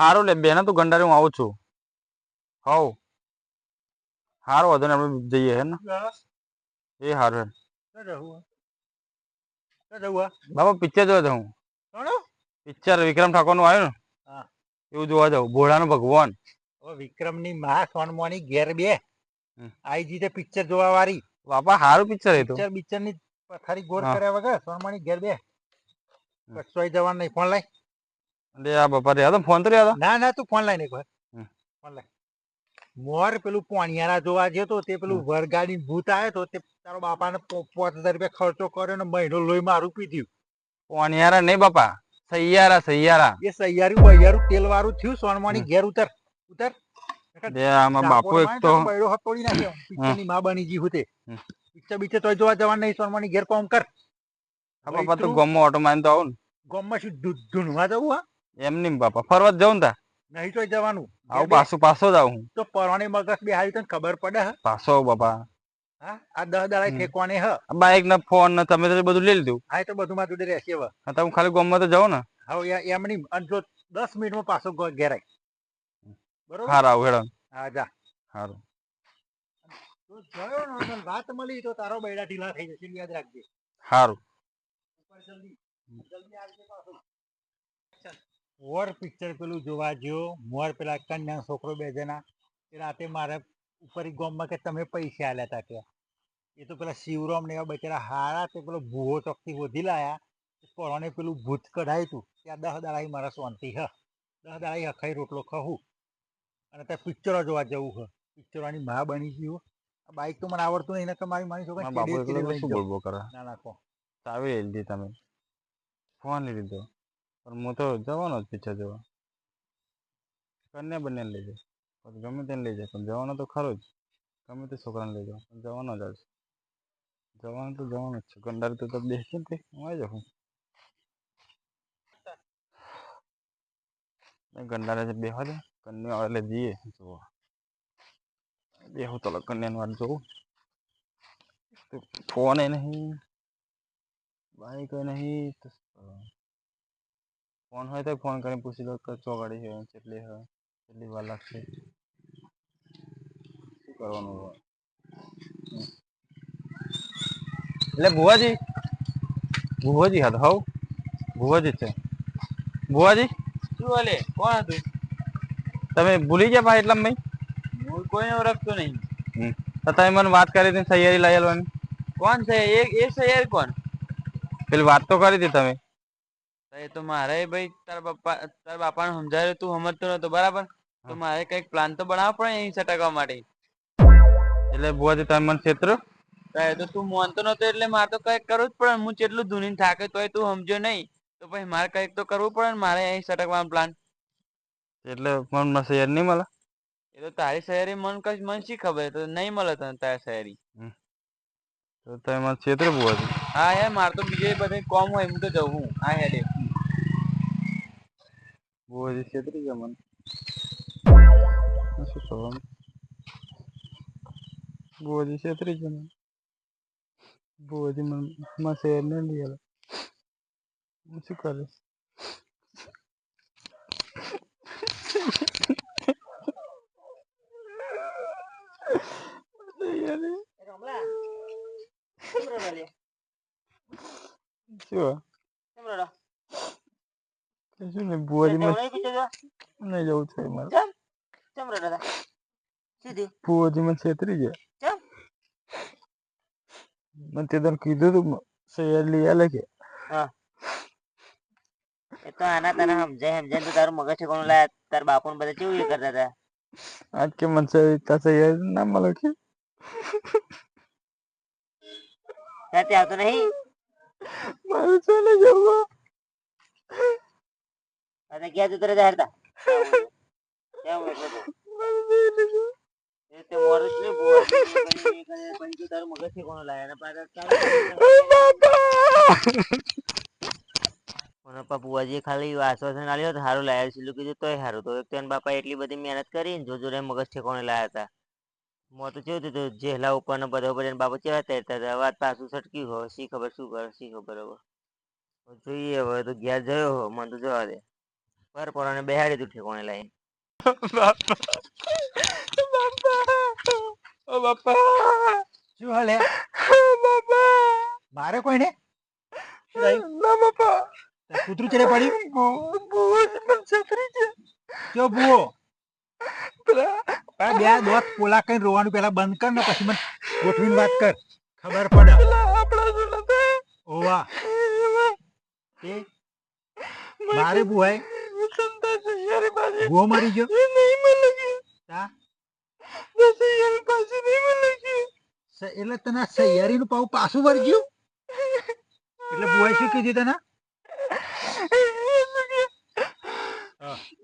હારું લે બેના તું ગંડારી હું આવું છું. હવ હારું વધુ ને આપણે જઈએ હે. ને એ હારું હે બાબા પિક્ચર જોવા જાઉં. પિક્ચર વિક્રમ ઠાકોરનું આવ્યું ને. હા. એવું જોવા જાઉં. ભોળાનો ભગવાન. વિક્રમની માં સોનમોની ઘેર બે. આઈ જીતે પિક્ચર જોવા વાળી બાપા હારું પિક્ચર હતું. પિક્ચર પિક્ચરની પથારી ગોળ કર્યા વગર સોનમોની ઘેર બે કશોય જવાનું નહીં. ફોન લાય. અરે આ બાપા રહ્યા તો ફોન તો રહ્યા ના ના તું ફોન લાય એકવાર ફોન લાય મોર પેલું પોણિયારા જોવા ગયો તો તે પેલું વરગાડી ભૂત આવ્યો તો તે તારો બાપાને પાંચ હજાર રૂપિયા ખર્ચો કર્યો ને મહિનો લોહી મારું પીધ્યું. પોણિયારા નહીં બાપા સૈયારા સૈયારા એ સૈયારું બૈયારું તેલ વાળું થયું સોનમોની ઘેર ઉતર ઉતર. આમાં બાપુ એક તો બૈડો હતોડી નાખ્યો પિક્ચરમાં બની ગઈ હુતે. પિક્ચર તોય જોવા જવાનું નહીં સોનમોની ઘેર કોમ કર. બાપા તું ગમો ઓટો મારીને તો આવું ને. ગોમમાં શું ધૂનવા જવું હા? એમ નહીં બાપા ફરવા જ જાઉં તા. નહીં તોય જવાનું. આવું પાછું પાછો જ આવું હું. તો પરવાની મગજ બે હારી તને ખબર પડે હે? પાછો આવું બાપા. હા? આ દહ દાડા. ઠેકવાને હ? બાઈક ને ફોન ને તમે તો બધું લઈ લીધું. હા તો બધું મારું રહેશે હવે. હા તમે ખાલી ગમમાં તો જાઓ ને. હવે એમ નહીં અને જો દસ મિનિટમાં પાછો ઘેરાય બરોબર? હાર આવું હેડો. હા જા. હારું. તો જોયો ને વાત મળી તો તારો બૈડા ઢીલા થઈ જશે યાદ રાખજે. હારું. જલ્દી. જલ્દી આવજે પાછો. મોર પિક્ચર પેલું જોવા ગયો. મોર પેલા કન્યા છોકરો બે જણા. એ રાતે મારે ઉપર ગોમમાં કે તમે પૈસા આલ્યા હતા કે. એ તો પેલા શિવરામ ને એવા બચારા હારા તે પેલો ભૂવો ચોકથી વધી લાયા. કોરોને પેલું ભૂત કઢાયું હતું ત્યાં દહ દાડા મારા શાંતિ હ. દહ દાડા હખાઈ રોટલો ખહું. અને ત્યાં પિક્ચરો જોવા જવું હ. પિક્ચરોની મા બની ગયું આ બાઈક તો મને આવડતું નહીં નકર મારી માની છોકરા ના ના કહો. ચાવી લીધી તમે. ફોન લઈ લીધો. પણ હું તો જવાનો જ પીછા જવા કન્યા બંને લઈ જાય ગમે તેને લઈ જાય પણ જવાનો તો ખરો જ. ગમે તે છોકરાને લઈ જાઓ પણ જવાનો જ આવશે. જવાનું તો જવાનું જ છે. ગંડારી તો તો બેસી ને હું આવી જાઉં? ગંડારે છે બેહવા દે. કન્યા એટલે જઈએ. જોવા બેહું તો કન્યાની વાર જોઉં ફોન નહીં. બાઈક નહીં? ફોન હોય તો ફોન કરીને પૂછી લો કે ચોગાડી છે કેટલી હોય કેટલી વાર લાગશે શું કરવાનું હોય એટલે ભુવાજી ભુવાજી હા હવ ભુવાજી છે ભુવાજી શું હાલે કોણ હતું તમે ભૂલી ગયા ભાઈ એટલા મેં હું કોઈને ઓળખતો નહીં તો તમે મને વાત કરી હતી તૈયારી લઈ આવવાની કોણ છે એ એ છે કોણ પેલી વાત તો કરી હતી તમે એ તો મારે ભાઈ તારા પપ્પા તારા બાપાને સમજાવ્યું તું સમજતો નતો બરાબર? તો મારે કંઈક પ્લાન તો બનાવવો પડે અહીં સટકવા માટે. એટલે ભુવાજી તમે મને ક્ષેત્ર? એ તો તું માનતો નતો એટલે મારે તો કંઈક કરવું જ પડે. હું જેટલું ધૂની થાકે તોય તું સમજો નહીં. તો પછી મારે કંઈક તો કરવું પડે ને મારે અહીં સટકવાનો પ્લાન એટલે મન શહેર નહીં મળે? એ તો તારી શહેરી મન કશ મન શી ખબર? તો નહીં મળે તને તારી શહેરી. તો તમે મને ક્ષેત્ર ભુવાજી હા યાર મારે તો બીજે બધે કોમ હોય હું તો જવું હું આ હેડે. છેતરી ગયા મને શું કરવાનું ભુવાજી છેતરી ગયા મને ભુવાજી મને માં શેર ને લઈ આવ્યા હું શું કરીશ શું ને નહીં જવું છે મારે. ભુવાજી મને છેતરી ગયા. મને તે તને કીધું તું લઈ આલે કે. એ તો આના તને સમજાય સમજાય તો તારું મગજ ઠેકાણું લાયા તાર બાપુ ને બધા કેવું એ કરતા હતા? આજ કે મને શેર તા શેર ના મળે કે. આવતો નહીં? મારે ચાલે જવું કેમ ને. એ કરે, એ કરે, પછી તું તારું મગજ ઠેકાણું લાયા અને પાછા તારું- મને પપ્પા બુઆજીએ ખાલી આશ્વાસન આલ્યું હતું સારું લાયા છે. કીધું તોય સારું તો. તેના બાપા એટલી બધી મહેનત કરી ને જો જોડે મગજ ઠેકાણે લાયા હતા. મોં તો કેવું થયું જેહલા ઉપર ને બધા એના બાપા કેવા તૈરતા હતા? વાત પાછું સટક્યું હોય શી ખબર શું કરે શી ખબર હવે. જોઈએ હવે તો ઘેર જયો હો મને તો જવા દે. પર પોરાને બેહાડી તું ઠેકોણે લઈ બાપા બાપા શું હાલે? બાપા. મારે કોઈને? ના બાપા. કૂતરું ચડે પડી બુઓ પણ છત્રી છે જો બુઓ. પેલા બે દોત પોલા કઈ રોવાનું પેલા બંધ કર ને પછી મને ગોઠવીને વાત કર. ખબર પડે. પેલા આપણા જોડા ઓવા. મારે બુઆએ સૈયારી બુઓ મરી ગયો? નહીં મળે તા? સૈયારી પાસે નહીં મળે એટલે તને સૈયારીનું પાઉં પાછું વળી ગયું? એટલે બુઆએ શું કીધું તને?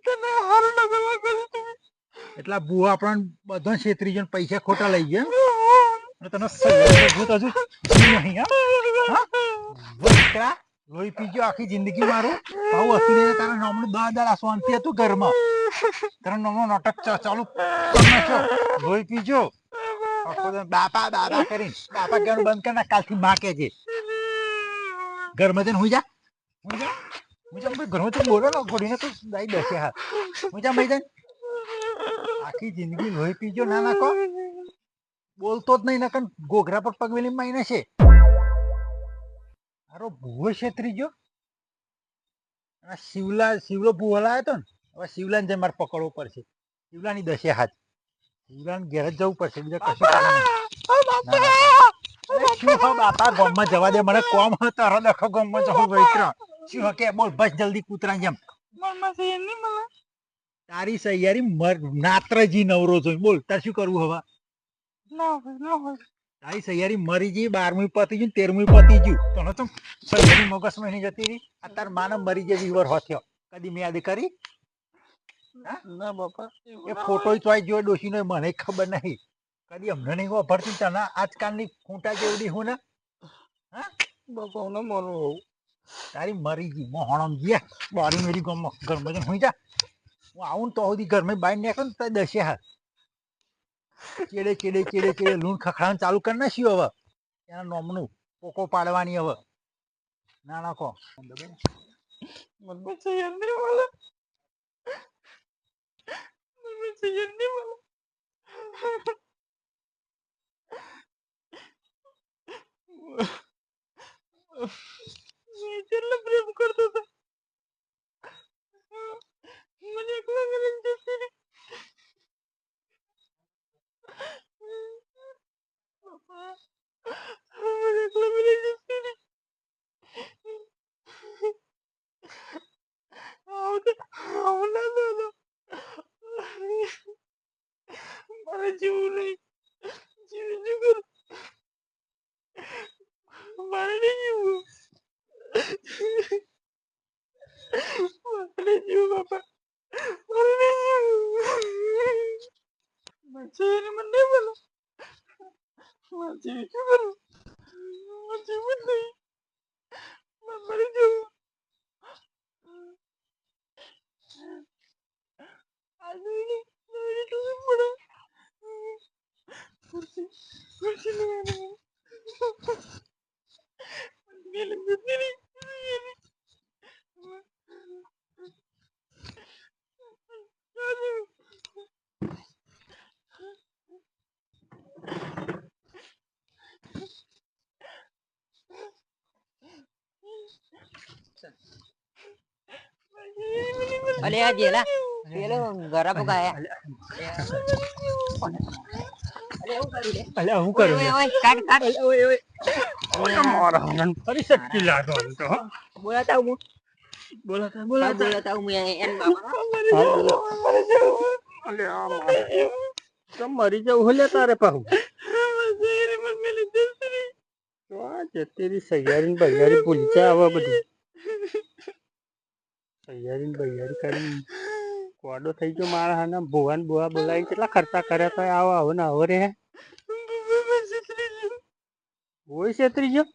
ન એટલા બુઆ આપણને બધા છેતરી જણ પૈસા ખોટા લઈ ગયા તને સૈયારી ભૂત હજુ નહીં હા? વસ્ત્રા લોહી પીજો આખી જિંદગી મારું. ભાવ હતું ને તારા નામનું દસ હજાર શાંતિ હતું ઘરમાં. તારા નામનો નાટક ચાલુ. લોહી પીજો બાપા બાપા કરી બાપા કહેવાનું બંધ કરી, ના, કાલથી માં કહેજે ઘરમાં જઈને હું જા. હું જા. હું જા ઘરમાં તો બોલો ને ઘોડીને તો દાઈ બેસે હા. હું જા, ભાઈ આખી જિંદગી લોહી પીજો ના નાખો બોલતો જ નહીં નકન ગોઘરા પર પગવેલી માઈને છે. મારો ભૂવો છેતરી ગયો આ શિવલા શિવલો ભૂવો લાવ્યો તો ને હવે શિવલાને જઈ મારે પકડવો પડશે. શિવલાની દશે હાથ. શિવલાને ઘેર જ જવું પડશે બીજા કશું બાપા ગામમાં જવા દે મને કોમ હો તારો દખો ગામમાં જવું વૈત્ર શું કે બોલ બસ જલ્દી કૂતરા જેમ. તારી સૈયારી નાત્રજી નવરો જોઈ બોલ તાર શું કરવું હવે? ના હોય ના હોય. તારી સૈયારી મરી ગઈ બારમી પતી ગયું તેરમી પતી ગયું. તો તો સૈયારી મગજમાં નહીં જતી રહી. આ તાર માને મરી જાય વિવર હોથ્યો કદી મેં યાદ કરી? ના બાપા એ ફોટો ચોઈ જોઈ ડોશીનો મને ખબર નહીં. કદી અમને નહીં વાપરતી તને આજકાલની ખૂંટા જેવડી હું ને? બાપા હું મારું હોઉં. તારી મરી ગઈ મોહણમ ગયા. બારી મેરી ગમ ઘરમાં જઈને હુઈ જા. હું આવું ને તો સુધી ઘરમાં બહાર નીકળો તો દસે હા ચેડે ચેડે ચેડે ચેડે લૂણ ખખડાવાનું ચાલુ કરી નાખ્યું હવે. એના નોમનું પોકો પાડવાની હવે. ના નાખો. પ્રેમ કરતો હતો. મને એકલા કરીને જતી રહી પપ્પા મને એકલા કરીને જતી રહી આવું આવું ના દાદા મારે જીવવું નહીં જીવી શું કરું મારે નહીં જીવવું મારે નહીં જીવવું બાપા મારે નહીં જીવવું બચ્ચે મને નહીં બોલો મારે જીવી શું કરું મારે જીવવું જ નહીં અલે આ જેલા પેલો ગરા પકાયા અલ્યા હું કરું ઓય ઓય કાટ કાટ ઓય ઓય અરે શક્તિ લાગો આમ તો હો. બોલાતા હું બોલાતા બોલાતા બોલાતા હું એન બાબા મરી જાવ હલે તારે પાહુ. તો આ જતી સૈયારી ને બૈયારી ભૂલી જાય આવા બધું સૈયારી તૈયારી કરી. કોડો થઈ ગયો મારા હાના ભુવાન બુવા બોલાવીને કેટલા ખર્ચા કર્યા તો આવો આવો ને આવો રે. કોઈ છેતરી ગયો.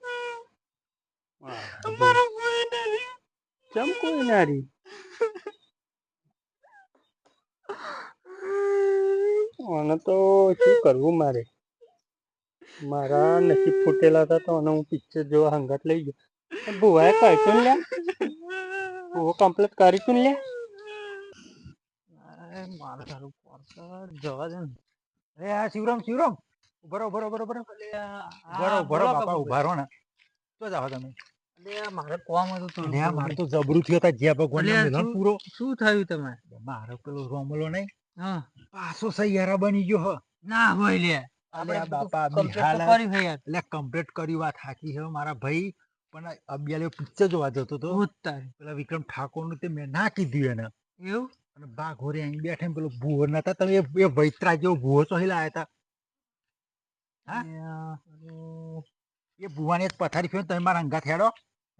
ચમ કોઈ નારી આને તો શું કરવું મારે? મારા નસીબ ફૂટેલા હતા તો આને હું પિક્ચર જોવા હંગાત લઈ ગયો. ભુવાએ કહ્યું ને લ્યા ભુવો કમ્પ્લીટ કરી તું ને લ્યા મારે તારું કોર્સર જવા દે ને અરે આ શિવરામ શિવરામ ઉભરો ઉભરો ઉભરો ઉભરો ઉભરો ઉભરો બાપા ઉભારો ને તો જાવ તમે મારે કોમ હતું તો અરે મારે તો જબરું થયો તા જ્યાં ભગવાન મિલન પૂરો શું થયું તમે મારો પેલો રોમલો નહીં હા પાછો સૈયારા બની ગયો હ ના હોય લે અલે આપણે બાપા બિહાલ એટલે કમ્પ્લીટ કરી વાત થાકી છે મારા ભાઈ. પણ અબિયાલે પિક્ચર જોવા જતો હતો પેલા વિક્રમ ઠાકોરનું તે મેં ના કીધું એને. એવું? અને બા ઘોરે અહીં બેઠા ને પેલો ભૂવો હતા તમે એ- વૈત્રા જેવો ભૂવો તો લાયા હતા હા? એ ભુવાની પથારી ફેર તમે મારા અંગા હેડો.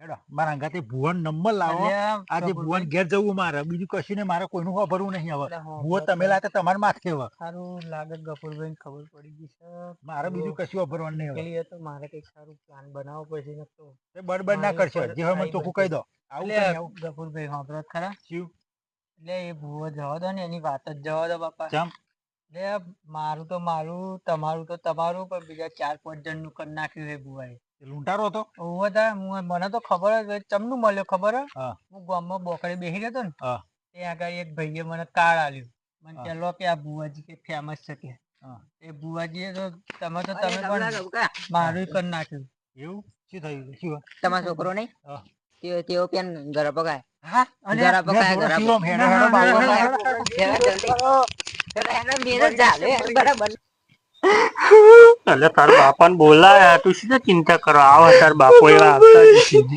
હેડો મારા અંગાતે ભુવન નંબર લાવો. આજે ભુવન ઘેર જવું મારે બીજું કશું ને મારે કોઈનું ખબરું નહીં હવે. ભુવો તમે લાતા તમારે માથે હવે. સારું લાગે ગફુરભાઈ ખબર પડી ગઈ છે. મારે બીજું કશું ખબરવાનું નહીં હવે. તો મારે કંઈક સારું પ્લાન બનાવવો પડશે ને તો. એ બડબડ ના કરશે. જે હવે મને ચોખ્ખું કહી દો. આવું ગફુરભાઈ સાંભળો ખરા? શિવ એટલે એ ભૂવો જવા દો ને એની વાત જ જવા દો બાપા. ચમ? એટલે મારું તો મારું તમારું તો તમારું પણ બીજા ચાર પાંચ જણનું કરી નાખ્યું છે ભુવાએ. એ લૂંટારો હતો? ઓવો તા હું મને તો ખબર જ. ચમનું મળ્યો ખબર હે? ગામમાં બોકડે બેસી રહ્યો હતો ને હા. ત્યાં આગળ એક ભાઈએ મને કાર્ડ આલ્યું. મને. કહેલો કે આ ભુવાજી કે ફેમસ છે કે. હા. એ બુવાજીએ તો તમે તો તમે પણ મારું કરી નાખ્યું. એવું? શું થયું? શું તમારો છોકરો નહીં? તેઓ તેઓ પેન ઘર પગાય? હા મેં પકાય હેડો હેડો. જલ્દી. ચાલે. બરાબર. એટલે તાર બાપાને બોલાયા તું સીધા ચિંતા કરો આવો તાર બાપો એવા આવતા જ?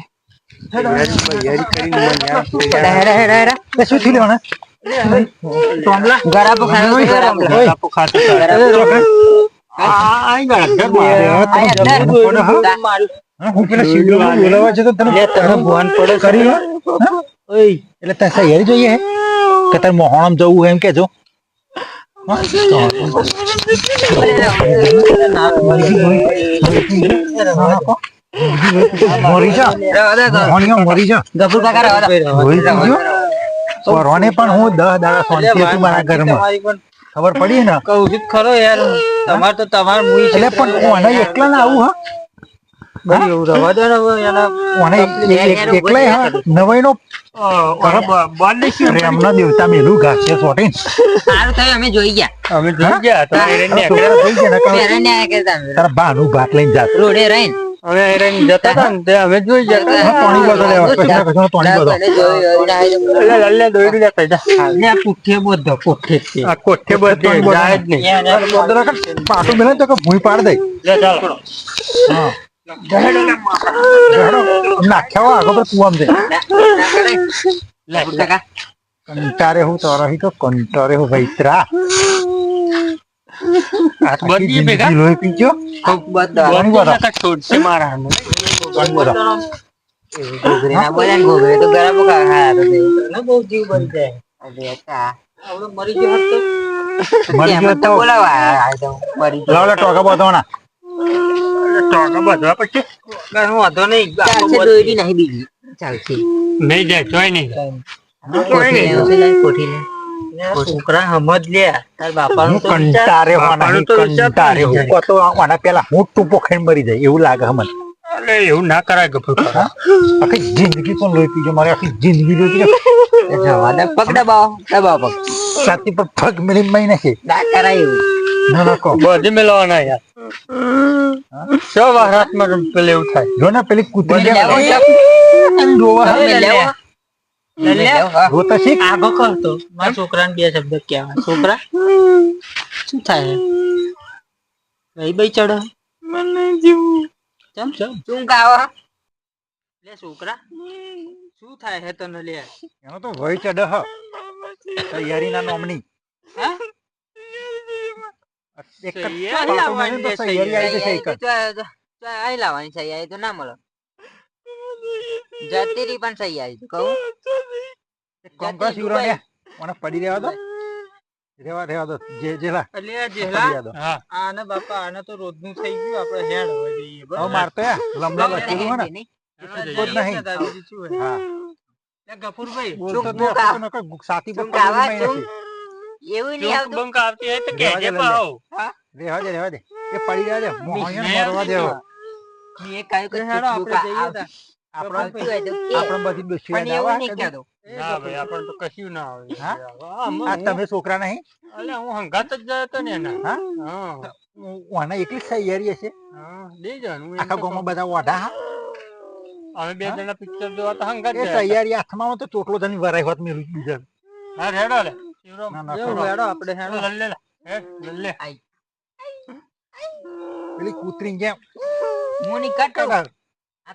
એટલે તારે તૈયારી જોઈએ કે તારે મોહણમ જવું હોય એમ કેજો પરવાને પણ હું દસ દાડા હતું મારા ઘરમાં ખબર પડી ને? છું ખરો યાર તમારે તો તમારે એટલે પણ એકલા ના આવું હા? દેવતા મેલું ઘાસ છે સારું થયું અમે જોઈ ગયા. અમે જોઈ ગયા. તારા બાનું ભાત લઈને જાત. રોડે રહીને. અમે જતા હતા ને અમે જોઈ બધો લેવા બધો. એટલે લલ્લે દોડી લેતા જા. ને આ પુઠ્ઠે બધો પુઠ્ઠે આ કોઠે બધે જાય જ નહીં. બધો રાખે, પાટું મેલે તો કે ભૂઈ પાડ દઈ ચાલો. હા. નાખ્યા આગળ પર કુવામાં જઈ. કંટારે હું તારાથી તો કંટારે હું વૈતરા બધી ભેગા? લોહી પીજો બધા બધા. છોડશે મારા બધા. ઘોઘરી ના બોલે ને તો ઘરા પકાય તો બહુ જીવ બળી અરે કા. આવડો મરી ગયો હોત મરી ગયો તો તો બોલાવા આ તો મરી ગયો. લાવલા ટોકા બાંધવાના. ટોકા બધવા પછી કાંઈ વાંધો નહીં. ચાલશે દોયડી નહીં બીજી. ચાલશે નહીં જાય તોય નહીં જાય. કોઠી લે ઉસે લે કોઠી લે. છોકરા સમજ લે તાર બાપાનું હું કંટારે હું તો કંટારે હું તો આના પેલા હું ટૂંપો ખાઈને મરી જાય એવું લાગે મને અરે એવું ના કરાય ગફુર. આખી જિંદગી પણ લોહી પીજો? મારી આખી જિંદગી લોહી પીજો. જવા દે પગ દબાવો દબાવો પગ. સાથી પર પગ મેલી મહી નાખી. ના કરાય એવું. ના ના કહો. બધી મેળવવાના યાર સો વારાતમાં પેલે એવું થાય? જો ને પેલી કૂતરી જોવા. રોતા શીખ. આગો કરતો મારા છોકરાને બે શબ્દ કહેવાય છોકરા? શું થાય? ભાઈ ભાઈ ચડે? ચમ ચમ. શું ગાવા. લે છોકરા. શું થાય હે તને લે? એનો તો ભય ચડે હ. તૈયારીના નોમની. હે એક જ તૈયારી પાટો મેલે ને તો લાવવાની સહી તો ના મળે પણ સહી આવી કહું. મને પડી રહેવા દો. દો. જે જેલા હા. આને બાપા આને તો રોજનું થઈ ગયું આપણે હેડ હવે જઈએ. હવે મારતો યા લમડા લખેલું હે ને. નહીં. નહીં. દાદા શું હે? હા ગફુરભાઈ પર એવું નહીં આવતું. બંક આવતી હોય તો કેજે દે, પાહો. દે રહેવા દે એ પડી રહ્યા દે મરવા દેવો. મેં કાયો કે હેડો આપણે જઈએ તા. આપણે બધી પણ એવું નહીં કહેતો. ના ભાઈ આપણ તો કશું ના આવે. આ તમે છોકરા નહીં? અલે હું હંગાત જ જાય તો ને એના. હા? હા. ઓના એકલી જ તૈયારી હશે? હા લઈ જવાનું હું આખા ગામમાં બધા ઓઢા હા? અમે બે? જણા પિક્ચર જોવા તો હંગાત એ ગયા તૈયારી હાથમાં તો ચોટલો જની વરાય હોત મેરું બીજા હા રેડો લે. પેલી કૂતરી હું નહીં કાઢતો આ?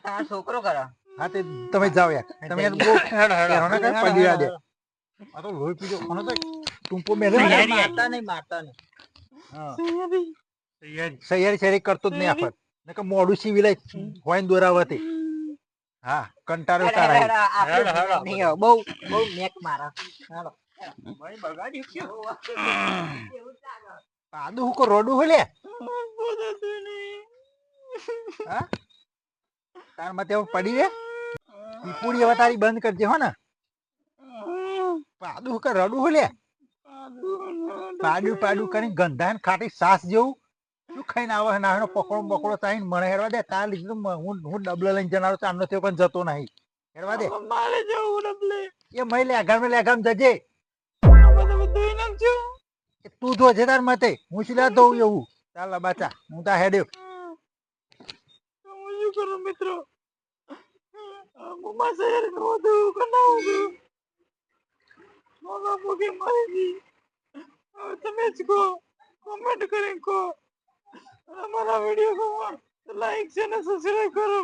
તમારો છોકરો કરો. હા તે તમે જાઓ યાર. તમે બહુ હેડો, હેડો. પહેરો પડી દે. આ તો લોહી પીજો. કોનો તો ટૂંપો મેલે ને. તૈયારી મારતા નહીં મારતા નહીં. હા. તૈયારી. સૈયારી શેરી કરતો જ નહીં આફત નકર મોડું સીવી લઈ હોય દોરાવતી. હા કંટાળો તારા હેડો, હેડો. બહુ બહુ મેક મારા. હેડો. બગાડ્યું હુકો રોડું હો હા? તારમાં પડી રે? પીપુડી હવે તારી બંધ કરજે હો ને. પાદુ હુકો રડું હો લે? પાડું પાડું કરીને ગંધા ખાટી સાસ જેવું. શું ખાઈને આવે ના એનો પકડો બકડો ચાહીને મને હેરવા દે. તાર લીધું હું હું ડબલો લઈને જનારો ચાંદનો થયો પણ જતો નહીં. હેરવા દે. મારે જવું ડબલે. એ મય લે આગળ મેં જજે. એ તું જો છે તાર મતે હું શું લે દઉં એવું. ચાલ બાચા હું તા હેડ્યો. તો હું શું કરું મિત્રો? મમ્મા શહેરનું બધું કનાવું છું. મારા પગે મારી દી હવે તમે જ કહો કોમેન્ટ કરીને કહો. અને અમારા વીડિયો ગમો તો લાઈક છે ને સબસ્ક્રાઈબ કરો.